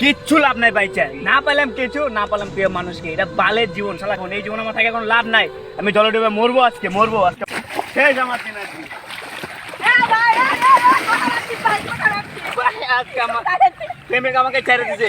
কিচ্ছু লাভ নাই বাইচা না পেলাম কিছু, না পেলাম প্রিয় মানুষকে। এটা বালের জীবন, শালা, এখন এই জীবন আমার থাকে এখন লাভ নাই। আমি জলে ডুবে মরবো আজকে মরবো আজকে। শেষ আমার এনার্জি আজকে আমার প্রেমিক আমাকে ছেড়ে দিছে।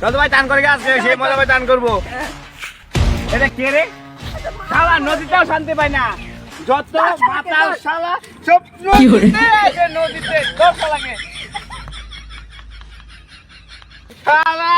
চল ভাই টান করে আজকে সেই মজা ভাই টান করব। এটা কে রে? শালা নদীটাও শান্তি পায় না। যত মাতাল শালা সব নদীতে নদীতে সব শালাকে শালা